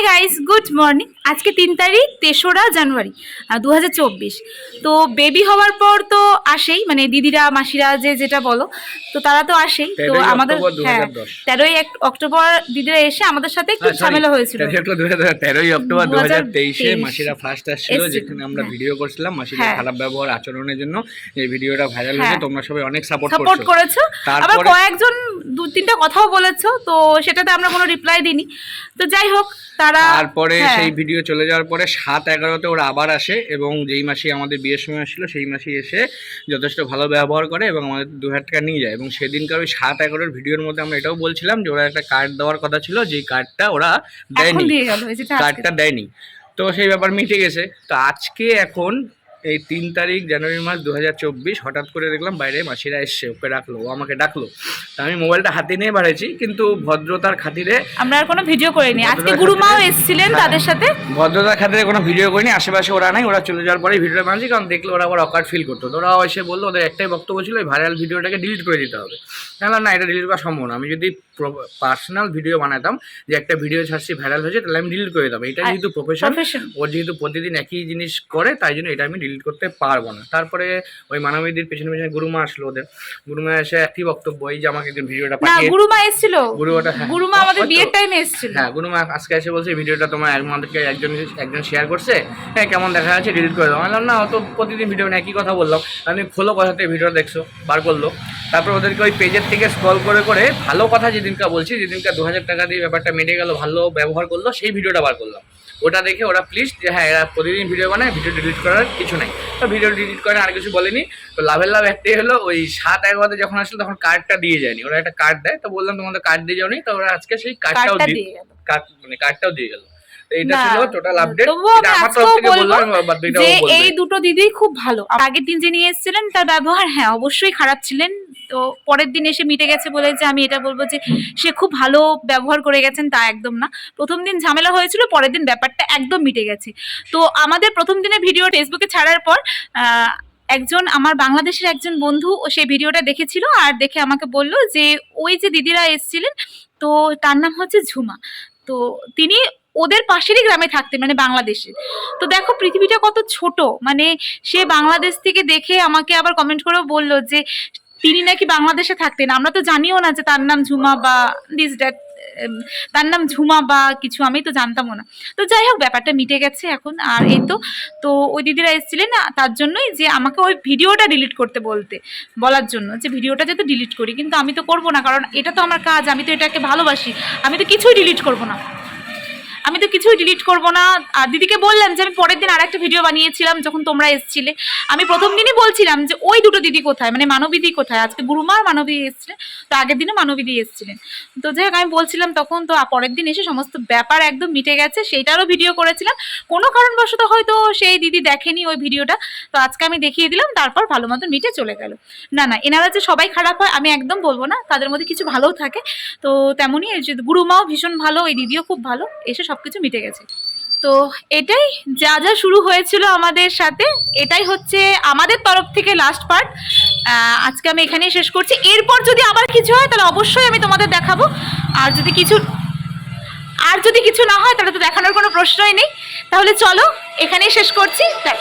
Hi guys good morning আজকে তিন তারিখ তেসরা জানুয়ারি দু হাজার চব্বিশ। তো বেবি হওয়ার পর তো আসেই মানে দিদিরা মাসিরা যে যেটা বলো তো তারা তো আসেই। তো আমাদের হ্যাঁ তেরোই অক্টোবর দিদিরা এসে আমাদের সাথে একটু হ্যাঁ, ঝামেলা হয়েছিল। তেরোই অক্টোবর দু হাজার- তেইশে মাসিরা ফার্স্ট আসছিল যেখানে আমরা হ্যাঁ। ভিডিও করছিলাম মাসিদের হ্যাঁ। খারাপ ব্যবহার আচরণের জন্য এই ভিডিওটা ভাইরাল হ্যাঁ। হয়েছে তোমরা সবাই অনেক সাপোর্ট সাপোর্ট করেছ। আবার কয়েকজন দু তিনটা কথাও বলেছ তো সেটাতে আমরা কোনো রিপ্লাই দিইনি। তো যাই হোক তারা তারপরে হ্যাঁ, সেই ভিডিও চলে যাওয়ার পরে সাত এগারোতে ওরা আবার আসে এবং যেই মাসে আমাদের বিয়ের সময় আসছিল সেই মাসে এসে যথেষ্ট ভালো ব্যবহার করে এবং আমাদের দু হাজার টাকা নিয়ে যায় এবং সেদিনকার ওই সাত এগারোর ভিডিওর মধ্যে আমরা এটাও বলছিলাম যে ওরা একটা কার্ড দেওয়ার কথা ছিল যে কার্ডটা ওরা দেয়নি। কার্ডটা দেয়নি। তো সেই ব্যাপার মিটে গেছে। তো আজকে এখন এই তিন তারিখ জানুয়ারি মাস দু চব্বিশ হঠাৎ করে দেখলাম বাইরে মাসিরা এসছে ওকে ডাকলো ও আমাকে ডাকলো। তা আমি মোবাইলটা হাতে নিয়ে বাড়াইছি কিন্তু ভদ্রতার খাতিরে আমরা আর কোনো ভিডিও করিনি। আজকে গুরুমাও এসেছিলেন হ্যাঁ। তাদের সাথে। ভদ্রতার খাতিরে কোনো ভিডিও করিনি আশেপাশে ওরা নাই ওরা চলে যাওয়ার পরে ভিডিওটা বানাচ্ছি কারণ দেখলে ওরা আবার অকার্ড ফিল করতো। ওরা এসে বলল ওদের একটাই বক্তব্য ছিল এই ভাইরাল ভিডিওটাকে ডিলিট করে দিতে হবে। তাহলে না এটা ডিলিট করা সম্ভব না। আমি যদি পার্সোনাল ভিডিও বানাতাম যে একটা ভিডিও ছাড়ছি ভাইরাল হয়েছে তাহলে আমি ডিলিট করে দিতাম। এটা যেহেতু প্রফেশন প্রফেশন ওর যেহেতু প্রতিদিন একই জিনিস করে তাই জন্য এটা আমি ডিলিট করতে পারব না। তারপরে ওই মানবীদের পেছনে পেছনে গুরুমা আসলো ওদের। গুরুমা এসে একই বক্তব্য এই যে আমাকে একজন ভিডিওটা পাঠিয়ে গুরুমা এসেছিল। গুরুমাটা হ্যাঁ। গুরুমা আমাদের বিয়ের টাইমে এসেছিল। হ্যাঁ গুরুমা আজকে এসে বলছে ভিডিওটা তোমার আমাদেরকে একজন একজন শেয়ার করছে। হ্যাঁ কেমন দেখা যাচ্ছে ডিলিট করে দাও। আমি বললাম না অত প্রতিদিন ভিডিও না একই কথা বললাম। আমি খোলো কথাতে ভিডিও দেখছ বার করল। তারপর ওদেরকে ওই পেজের থেকে স্ক্রল করে করে ভালো কথা যেদিনকা বলছি যেদিনকা দু হাজার টাকা দিয়ে ব্যাপারটা মেটে গেল ভালো ব্যবহার করল সেই ভিডিওটা বার করলাম। ওটা দেখে ওরা প্লিজ যে হ্যাঁ এরা প্রতিদিন ভিডিও বানায় ভিডিও ডিলিট করার কিছু নাই। তো ভিডিও ডিলিট করে আর কিছু বলেনি। তো লাভের লাভ একটাই হলো ওই সাত এগারোতে যখন আসলো তখন কার্ডটা দিয়ে যায়নি। ওরা একটা কার্ড দেয় তো বললাম তোমাদের কার্ড দিয়ে যাওনি তো ওরা আজকে সেই কার্ডটাও দিয়ে কার্ড মানে কার্ডটাও দিয়ে গেল। তো এইটা ছিল টোটাল আপডেট এটা আমার তরফ থেকে বললাম বাদ যে এই দুটো দিদি খুব ভালো। আগের দিন যিনি এসেছিলেন তার ব্যবহার হ্যাঁ অবশ্যই খারাপ ছিলেন তো পরের দিন এসে মিটে গেছে বলে যে আমি এটা বলব যে সে খুব ভালো ব্যবহার করে গেছেন, তা একদম না। প্রথম দিন ঝামেলা হয়েছিল, পরের দিন ব্যাপারটা একদম মিটে গেছে। তো আমাদের প্রথম দিনের ভিডিও ফেসবুকে ছাড়ার পর একজন আমার বাংলাদেশের একজন বন্ধু ও সেই ভিডিওটা দেখেছিল আর দেখে আমাকে বলল যে ওই যে দিদিরা এসেছিলেন, তো তার নাম হচ্ছে ঝুমা। তো তিনি ওদের পাশেরই গ্রামে থাকতেন মানে বাংলাদেশে। তো দেখো পৃথিবীটা কত ছোট মানে সে বাংলাদেশ থেকে দেখে আমাকে আবার কমেন্ট করেও বলল যে তিনি নাকি বাংলাদেশে থাকতেন। আমরা তো জানিও না যে তার নাম ঝুমা বা দিস ড্যাট তার নাম ঝুমা বা কিছু, আমি তো জানতামও না। তো যাই হোক, ব্যাপারটা মিটে গেছে এখন, আর এই তো তো ওই দিদিরা এসেছিলেন না, তার জন্যই যে আমাকে ওই ভিডিওটা ডিলিট করতে বলতে, বলার জন্য, যে ভিডিওটা যাতে ডিলিট করি, কিন্তু আমি তো করব না, কারণ এটা তো আমার কাজ, আমি তো এটাকে ভালোবাসি, আমি তো কিছুই ডিলিট করব না। আমি তো কিছুই ডিলিট করব না। আর দিদিকে বললাম যে, আমি পরের দিন আর একটা ভিডিও বানিয়েছিলাম যখন তোমরা এসেছিলে। আমি প্রথম দিনই বলছিলাম যে, ওই দুটো দিদি কোথায়? মানে মানবীদি কোথায়? আজকে গুরুমা আর মানবী এসেছিলেন। তো আগের দিনও মানবীদি এসেছিলেন। তো যাই হোক, আমি বলছিলাম তখন তো পরের দিন এসে সমস্ত ব্যাপার একদম মিটে গেছে। সেইটারও ভিডিও করেছিলাম। কোনো কারণবশত হয়তো সেই দিদি দেখেনি ওই ভিডিওটা তো আজকে আমি দেখিয়ে দিলাম, তারপর ভালো মতো মিটে চলে গেল। না না, এনারা যে সবাই খারাপ হয়, আমি একদম বলব না। তাদের মধ্যে কিছু ভালোও থাকে। তো তেমনই গুরুমাও ভীষণ ভালো, এই দিদিও খুব ভালো। এসে সব কিছু মিটে গেছে। তো এটাই যা যা শুরু হয়েছিল আমাদের সাথে, এটাই হচ্ছে আমাদের তরফ থেকে লাস্ট পার্ট আজকে আমি এখানেই শেষ করছি। এরপর যদি আবার কিছু হয়, তাহলে অবশ্যই আমি তোমাদের দেখাবো। আর যদি কিছু, আর যদি কিছু না হয়, তাহলে তো দেখানোর কোনো প্রশ্নই নেই। তাহলে চলো, এখানেই শেষ করছি। দেখ